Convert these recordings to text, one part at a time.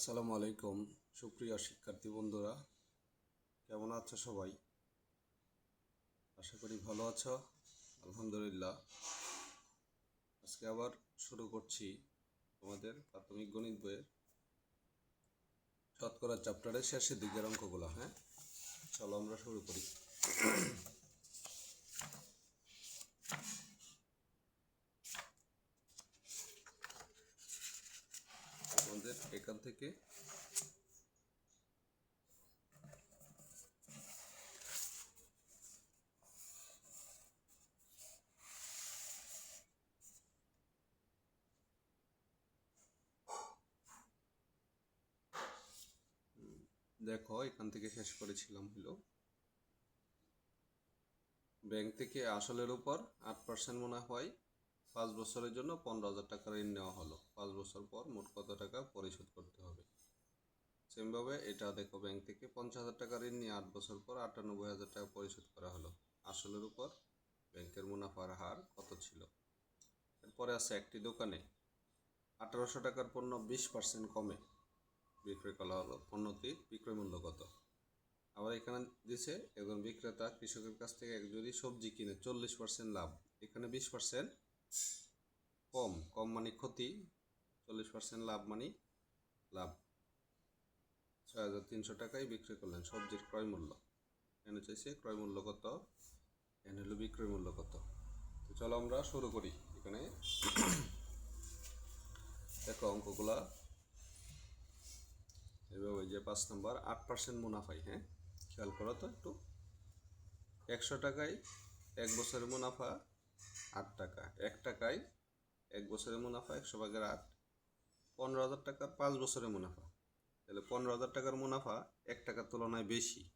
আসসালামু আলাইকুম। সুপ্রিয় শিক্ষার্থী বন্ধুরা, কেমন আছো সবাই? আশা করি ভালো আছো। আলহামদুলিল্লাহ। আজকে আবার শুরু করছি তোমাদের প্রাথমিক গণিত বইয়ের শতকরা চ্যাপ্টারের শেষের দিকের অঙ্কগুলো হ্যাঁ? চলো আমরা শুরু করি আমাদের এখান থেকে। দেখো, এখান থেকে শেষ করেছিলাম হলো। ব্যাংক থেকে আসলের উপর আট পার্সেন্ট মুনাফায় পাঁচ বছরের জন্য পনেরো হাজার টাকা ঋণ নেওয়া হলো। পাঁচ বছর পর মোট কত টাকা পরিশোধ করতে হবে? সেমভাবে এটা দেখো, ব্যাংক থেকে পঞ্চাশ হাজার টাকা ঋণ নিয়ে আট বছর পর আটানব্বই হাজার টাকা পরিশোধ করা হলো। আসলের উপর ব্যাংকের মুনাফার হার কত ছিল? এরপরে আছে একটি দোকানে, আঠারোশো টাকার পণ্য বিশ পার্সেন্ট কমে। বিক্রয় করা হলো পণ্যটির বিক্রয় মূল্য কত? আবার এখানে দিছে, একজন বিক্রেতা কৃষকের কাছ থেকে এক যদি সবজি কিনে চল্লিশ পার্সেন্ট লাভ। এখানে বিশ পার্সেন্ট কম কম মানে ক্ষতি, চল্লিশ পার্সেন্ট লাভ মানে লাভ। ছয় হাজার তিনশো টাকায় বিক্রি করলেন সবজির ক্রয় মূল্য। এখানে চাইছে? ক্রয় মূল্য কত? এখানে হলো বিক্রয় মূল্য কত? তো চলো আমরা শুরু করি এখানে। দেখো অঙ্কগুলা। এভাবে যে পাঁচ নম্বর, আট পার্সেন্ট মুনাফাই হ্যাঁ? খেয়াল করো তো একটু। একশো টাকায় এক বছরের মুনাফা আট টাকা। এক টাকায় এক বছরের মুনাফা একশো ভাগের আট। পনেরো হাজার টাকার পাঁচ বছরের মুনাফা। তাহলে পনেরো হাজার টাকার মুনাফা এক টাকার তুলনায় বেশি।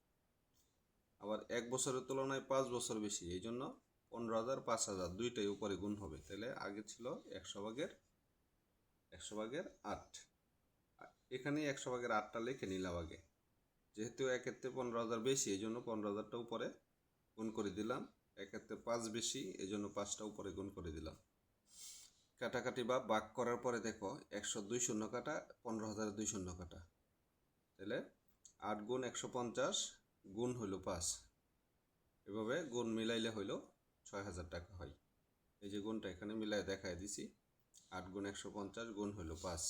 আবার এক বছরের তুলনায় পাঁচ বছর বেশি। এই জন্য পনেরো হাজার, পাঁচ হাজার দুইটাই উপরে গুণ হবে। তাহলে আগে ছিল একশো ভাগের একশো ভাগের আট। এখানে একশো ভাগের আটটা লিখে নিলাম আগে। যেহেতু একের পনেরো হাজার বেশি, এই জন্য পনেরো হাজারটা উপরে গুণ করে দিলাম। একের পাঁচ বেশি এই জন্য পাঁচটা উপরে গুণ করে দিলাম। কাটাকাটি বা বাক করার পরে দেখো, একশো দুই শূন্য কাটা, পনেরো হাজার দুই শূন্য কাটা। তাহলে আট গুণ একশো পঞ্চাশ গুণ হইল পাঁচ। এভাবে গুণ মিলাইলে হইল ছয় হাজার টাকা হয়। এই যে গুণটা এখানে মিলাই দেখায় দিছি, আট গুণ একশো পঞ্চাশ গুণ হইল পাঁচ।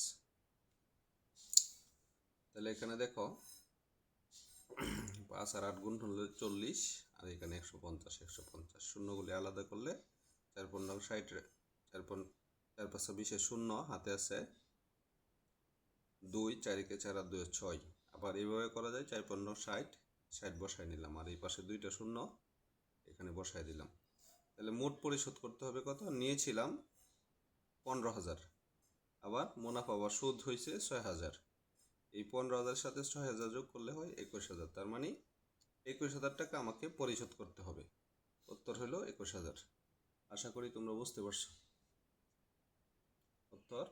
তাহলে এখানে দেখো, পাঁচ আর আট গুণ হলে চল্লিশ আর এখানে একশো পঞ্চাশ একশো পঞ্চাশ শূন্যগুলি আলাদা করলে চার পনেরো ষাট, চার পন চার পাঁচশো বিশে শূন্য হাতে আছে দুই চারিকে চার আর দুই ছয়। আবার এইভাবে করা যায়, চার পনেরো ষাট ষাট বসায় নিলাম। আর এই পাশে দুইটা শূন্য এখানে বসায় দিলাম। তাহলে মোট পরিশোধ করতে হবে কত? নিয়েছিলাম পনেরো হাজার। আবার মুনাফা বা সুদ হয়েছে ছয় হাজার। এই পনেরো হাজারের সাথে ছয় হাজার যোগ করলে হয় একুশ হাজার। তার মানে একুশ হাজার টাকা আমাকে পরিশোধ করতে হবে। উত্তর হলো একুশ হাজার। আশা করি তোমরা বুঝতে পারছ। উত্তর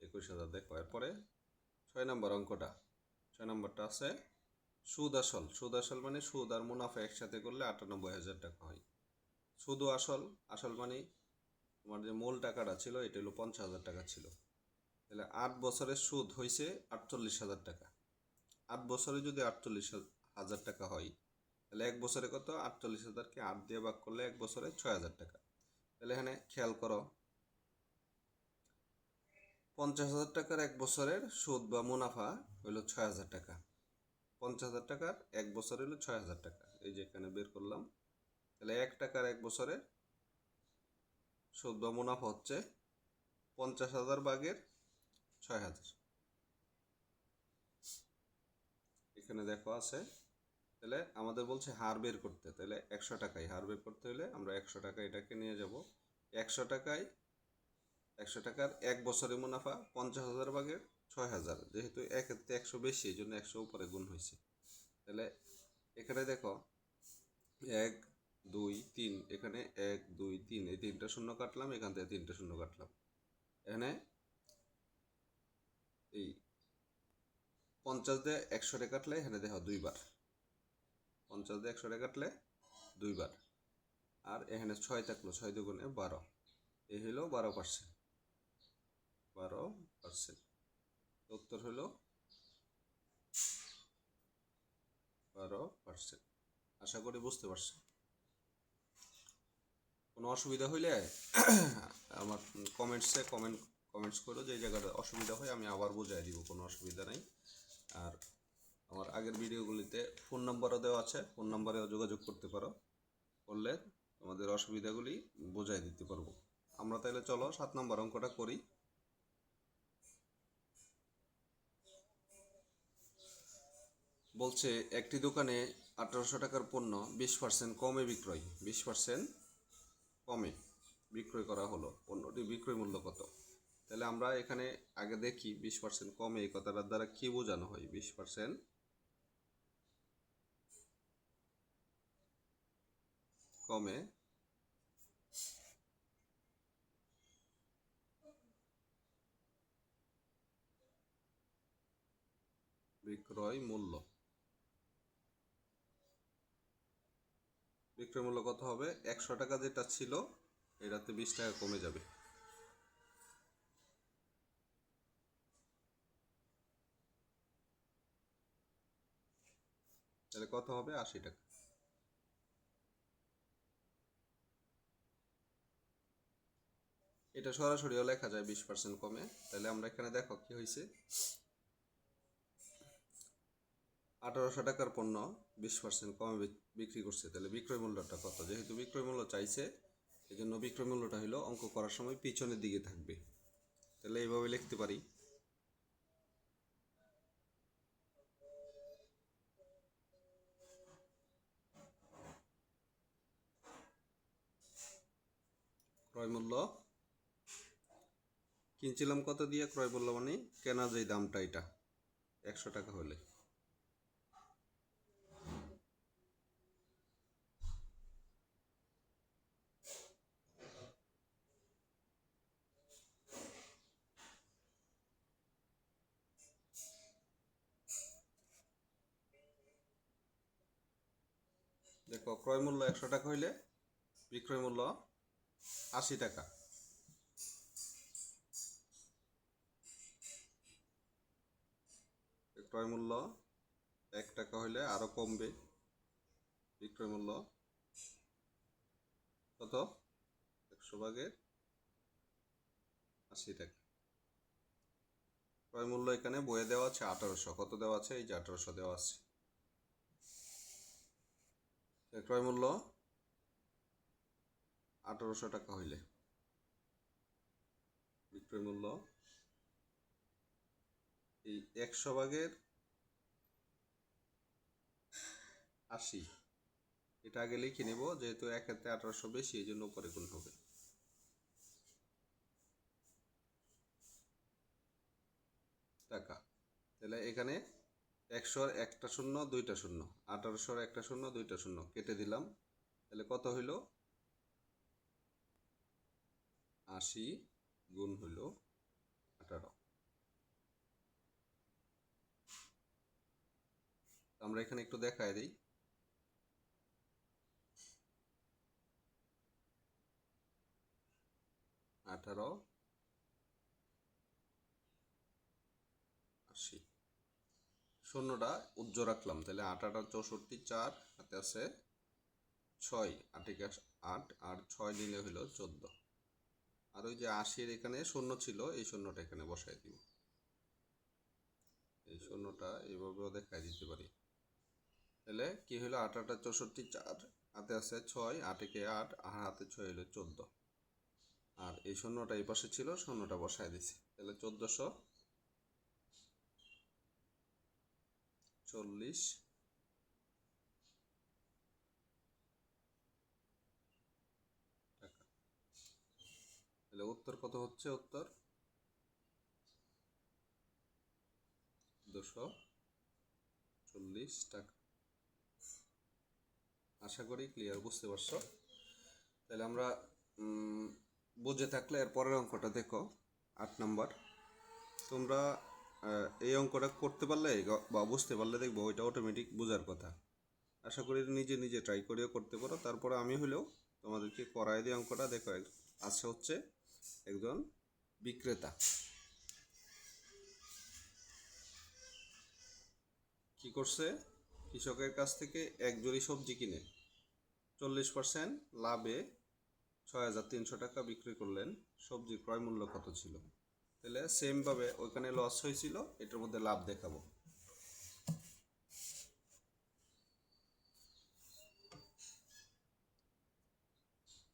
একুশ হাজার। দেখো, এরপরে ছয় নম্বর অঙ্কটা। ছয় নম্বরটা আছে সুদ আসল। সুদ আসল মানে সুদ আর মুনাফা একসাথে করলে আটানব্বই হাজার টাকা হয়। সুদ আসল। আসল মানে তোমার যে মূল টাকাটা ছিল, এটা হলো পঞ্চাশ হাজার টাকা ছিল। তাহলে আট বছরের সুদ হয়েছে আটচল্লিশ হাজার টাকা। আট বছরে যদি আটচল্লিশ হাজার টাকা হয়। তাহলে এক বছরে কত? আটচল্লিশ হাজারকে আট দিয়ে ভাগ করলে এক বছরে ছয় হাজার টাকা। তাহলে এখানে খেয়াল করো, পঞ্চাশ হাজার টাকার এক বছরের সুদ বা মুনাফা হইল ছয় হাজার টাকা। পঞ্চাশ হাজার টাকার এক বছর হইল ছয় হাজার টাকা। এই যে এখানে বের করলাম, তাহলে এক টাকার এক বছরের সুদ বা মুনাফা হচ্ছে পঞ্চাশ হাজার ভাগের ছয় হাজার। এখানে দেখো আছে তাহলে আমাদের বলছে হার বের করতে, তাহলে একশো টাকায় হার বের করতে হলে আমরা একশো টাকা এটাকে নিয়ে যাব। একশো টাকায়, একশো টাকার এক বছরের মুনাফা পঞ্চাশ হাজার ভাগের ছয় হাজার, যেহেতু একের তো একশো বেশি, এই জন্য একশো উপরে গুণ হয়েছে। তাহলে এখানে দেখো, এক, দুই, তিন, এখানে এক, দুই, তিন, এই তিনটা শূন্য কাটলাম, এখান থেকে তিনটা শূন্য কাটলাম। এখানে এই পঞ্চাশ দিয়ে একশো টাকা কাটলে এখানে দেখো দুইবার। পঞ্চাশ দিয়ে একশোটা কাটলে দুইবার। আর এখানে ছয় থাকল, ছয় দুগুণে বারো। এই হইল বারো পার্সেন্ট বারো পার্সেন্ট উত্তর হইল বারো পার্সেন্ট আশা করি বুঝতে পারছি কোনো অসুবিধা হইলে আমার কমেন্টসে কমেন্ট কমেন্টস করো যে জায়গাটা অসুবিধা হয়, আমি আবার বোঝাই দিব, কোনো অসুবিধা নাই। আর আমার আগের ভিডিওগুলিতে ফোন নাম্বারও দেওয়া আছে। ফোন নাম্বারেও যোগাযোগ করতে পারো। করলে তোমাদের অসুবিধাগুলি বোঝাই দিতে পারব। আমরা তাহলে চলো সাত নম্বর অঙ্কটা করি। বলছে, একটি দোকানে আঠারোশো টাকার পণ্য বিশ পার্সেন্ট কমে বিক্রয়। বিশ পার্সেন্ট কমে বিক্রয় করা হলো। পণ্যটি বিক্রয় মূল্য কত? তাহলে আমরা এখানে আগে দেখি বিশ পার্সেন্ট কমে এই কথাটার দ্বারা কী বোঝানো হয়? বিশ পার্সেন্ট কমে। বিক্রয় মূল্য। বিক্রয় মূল্য কত হবে? একশো টাকা যেটা ছিল, এটাতে বিশ টাকা কমে যাবে। তাহলে কত হবে? আশি টাকা। এটা সরাসরিও লেখা যায় বিশ পার্সেন্ট কমে। তাহলে আমরা এখানে দেখো কি হয়েছে আঠারোশো টাকার পণ্য বিশ পার্সেন্ট কমে বিক্রি করছে। তাহলে বিক্রয় মূল্যটা কত? যেহেতু বিক্রয় মূল্য চাইছে এই জন্য বিক্রয় মূল্যটা হলো অঙ্ক করার সময় পিছনের দিকে থাকবে। তাহলে এইভাবে লিখতে পারি। ক্রয় মূল্য কিনছিলাম কত দিয়ে? ক্রয় মূল্য মানে কেনা যে দামটা এটা, একশো টাকা হলে। দেখো, ক্রয় মূল্য একশো টাকা হইলে, বিক্রয় মূল্য আশি টাকা। ক্রয় মূল্য এক টাকা হইলে আরও কমবে বিক্রয় মূল্য। কত? একশো ভাগের আশি টাকা। ক্রয় মূল্য এখানে বইয়ে দেওয়া আছে আঠারোশো। কত দেওয়া আছে? এই যে আঠারোশো দেওয়া আছে। ক্রয় মূল্য আঠারোশো টাকা হইলে। বিক্রয় মূল্য এই একশো ভাগের আশি। এটা আগে লিখে নেব, যেহেতু এক হাতে আঠারোশো বেশি, এই জন্য উপরে গুণ হবে। টাকা। তাহলে এখানে একশোর একটা শূন্য, দুইটা শূন্য। আঠারোশোর একটা শূন্য, দুইটা শূন্য। কেটে দিলাম। তাহলে কত হইল? আশি গুণ হইল আঠারো আমরা এখানে একটু দেখায় দিই। আঠারো। আশি। শূন্যটা উজ্জ্ব রাখলাম, তাহলে আট আট আট, চৌষট্টি, চার, হাতে আছে ছয়। আটিকে আট, আর ছয় নিলে হইল চোদ্দ। আর ওই যে আশির এখানে শূন্য ছিল, এই শূন্যটা এখানে বসাই দিব। এই শূন্যটা এইভাবেও দেখাই দিতে পারি। তাহলে কি হইল? আট আট আট চৌষট্টি, চার হাতে আছে ছয়, আটিকে আট, আর হাতে ছয় হইল চোদ্দ। আর এই শূন্যটা এই পাশে ছিল, শূন্যটা বসায় দিছি। তাহলে চোদ্দশো চল্লিশ টাকা। তাহলে উত্তর কত হচ্ছে? উত্তর দুশো চল্লিশ টাকা। আশা করি ক্লিয়ার বুঝতে পারছ? তাহলে আমরা বুঝে থাকলে এর পরের অঙ্কটা দেখো, আট নাম্বার। তোমরা এই অঙ্কটা করতে পারলে বা বুঝতে পারলে দেখব, ওইটা অটোমেটিক বোঝার কথা। আশা করি নিজে নিজে ট্রাই করেও করতে পারো। তারপরে আমি হলেও তোমাদেরকে করাই দিয়ে অঙ্কটা। দেখো আছে হচ্ছে একজন বিক্রেতা। কি করছে? কৃষকের কাছ থেকে এক জোড়ি সবজি কিনে চল্লিশ পার্সেন্ট লাভে ছয় হাজার তিনশো টাকা বিক্রি করলেন। সবজির ক্রয় মূল্য কত ছিল? তাহলে সেমভাবে ওইখানে লস হয়েছিল, এটার মধ্যে লাভ দেখাবো।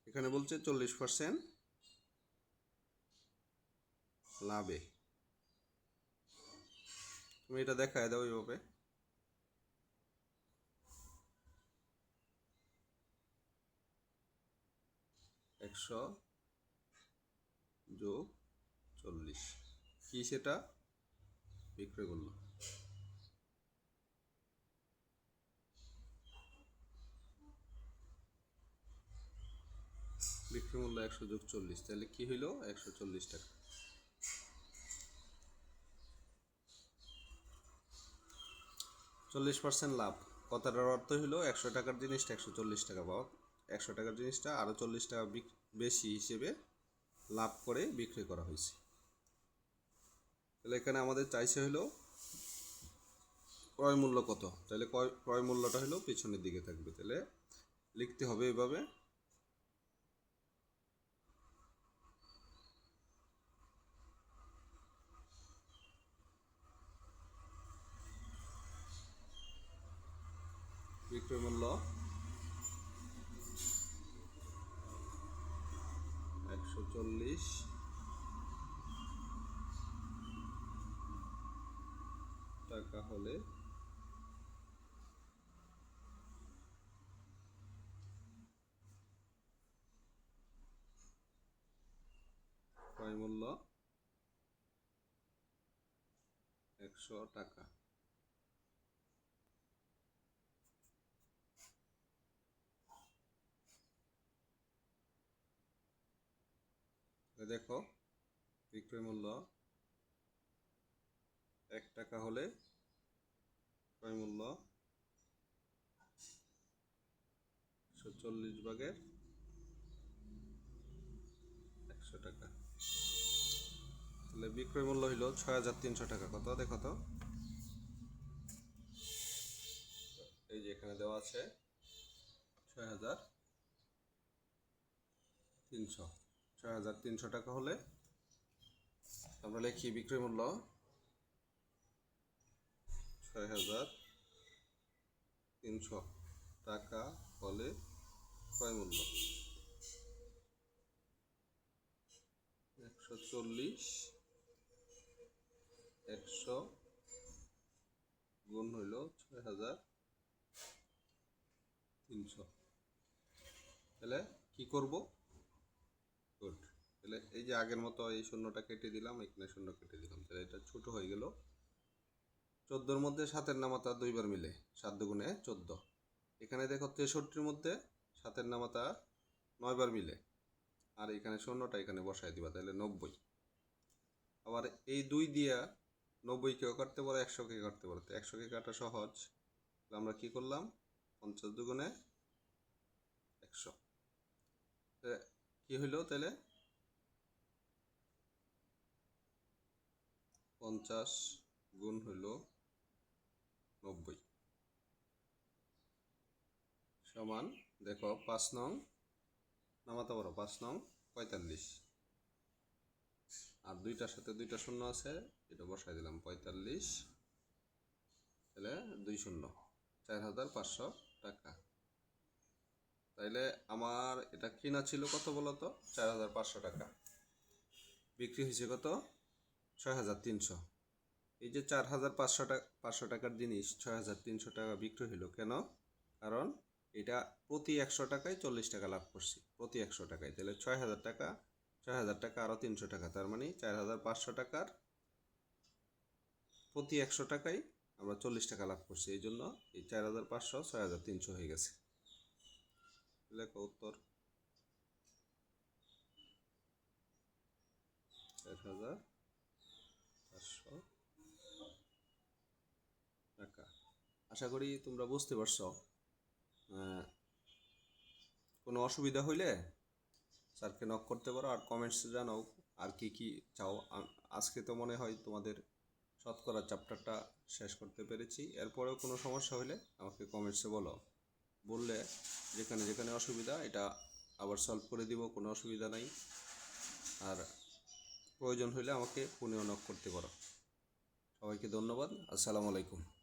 এখানে বলছে চল্লিশ পার্সেন্ট লাভে। তুমি এটা দেখায় দাও এইভাবে। একশো যোগ চল্লিশ। কি সেটা? বিক্রয় করল বিক্রয় মূল্য একশো যোগ চল্লিশ। তাহলে কি হইল? একশো চল্লিশ টাকা। চল্লিশ পার্সেন্ট লাভ। কথাটার অর্থ হলো একশো টাকার জিনিসটা একশো চল্লিশ টাকা পাওয়া। একশো টাকার জিনিসটা আরও চল্লিশ টাকা বিক- বেশি হিসেবে লাভ করে বিক্রি করা হয়েছে। তাহলে এখানে আমাদের চাইছে হলো ক্রয় মূল্য কত? তাহলে ক্রয় ক্রয় মূল্যটা হলো পেছনের দিকে থাকবে। তাহলে লিখতে হবে এভাবে। বিক্রয় মূল্য টাকা হলে মূল্য একশো টাকা। দেখো বিক্রয় মূল্য এক টাকা হলে ক্রয় মূল্য ভাগের একশো টাকা। তাহলে বিক্রয় মূল্য হইল ছয় হাজার তিনশো টাকা। কত? দেখো তো। এই যে এখানে দেওয়া আছে ছয় হাজার তিনশো। ছয় হাজার তিনশো টাকা হলে আমরা লিখি বিক্রয় মূল্য ছয় হাজার তিনশো টাকা হলে ক্রয় মূল্য? একশো চল্লিশ, একশো গুণ হইল ছয় হাজার তিনশো। তাহলে কি করব? গুড। তাহলে এই যে আগের মতো এই শূন্যটা কেটে দিলাম, এখানে শূন্য কেটে দিলাম, তাহলে এটা ছোট হয়ে গেল। চোদ্দোর মধ্যে সাতের নামাতা দুইবার মিলে, সাত দুগুণে চোদ্দ। এখানে দেখো তেষট্টির মধ্যে সাতের নামাতা নয়বার মিলে। আর এখানে শূন্যটা এখানে বসাই দিবা, তাহলে নব্বই। আবার এই দুই দিয়া নব্বইকেও কাটতে পারো একশোকে কাটতে পারো। তো একশোকে কাটা সহজ। আমরা কি করলাম? পঞ্চাশ দুগুণে একশো। কি হইল তাহলে? পঞ্চাশ গুণ হইল নব্বই। সমান, দেখো, পাঁচ নং, নামাতে পারো, পাঁচ নং, পঁয়তাল্লিশ। আর দুইটার সাথে দুইটা শূন্য আছে, এটা বসাই দিলাম, পঁয়তাল্লিশ। তাহলে দুই শূন্য, চার হাজার পাঁচশো টাকা। তাইলে আমার এটা কিনা ছিল কত বলো তো? চার হাজার পাঁচশো টাকা। বিক্রি হয়েছে কত? ছয় হাজার তিনশো। এই যে চার হাজার পাঁচশো টাকা পাঁচশো টাকার জিনিস, ছয় হাজার তিনশো টাকা বিক্রি হইল কেন? কারণ এটা প্রতি একশো টাকায় চল্লিশ টাকা লাভ করছি, প্রতি একশো টাকায়। তাহলে ছয় হাজার টাকা, ছয় হাজার টাকা আরও তিনশো টাকা, তার মানে চার হাজার পাঁচশো টাকার প্রতি একশো টাকায় আমরা চল্লিশ টাকা লাভ করছি, এই জন্য এই চার হাজার পাঁচশো ছয় হাজার তিনশো হয়ে গেছে। লেখো উত্তর। চার হাজার পাঁচশো টাকা আশা করি তোমরা বুঝতে পারছ কোনো অসুবিধা হইলে স্যারকে নক করতে পারো আর কমেন্টসে জানাও আর কি কি চাও। আজকে তো মনে হয় তোমাদের শতকরা চ্যাপ্টারটা শেষ করতে পেরেছি। এরপরেও কোনো সমস্যা হলে আমাকে কমেন্টসে বলো। বললে যেখানে যেখানে অসুবিধা, এটা আবার সলভ করে দিব, কোনো অসুবিধা নাই। আর প্রয়োজন হলে আমাকে ফোনেও নক করতে পারো। সবাইকে ধন্যবাদ। আসসালামু আলাইকুম।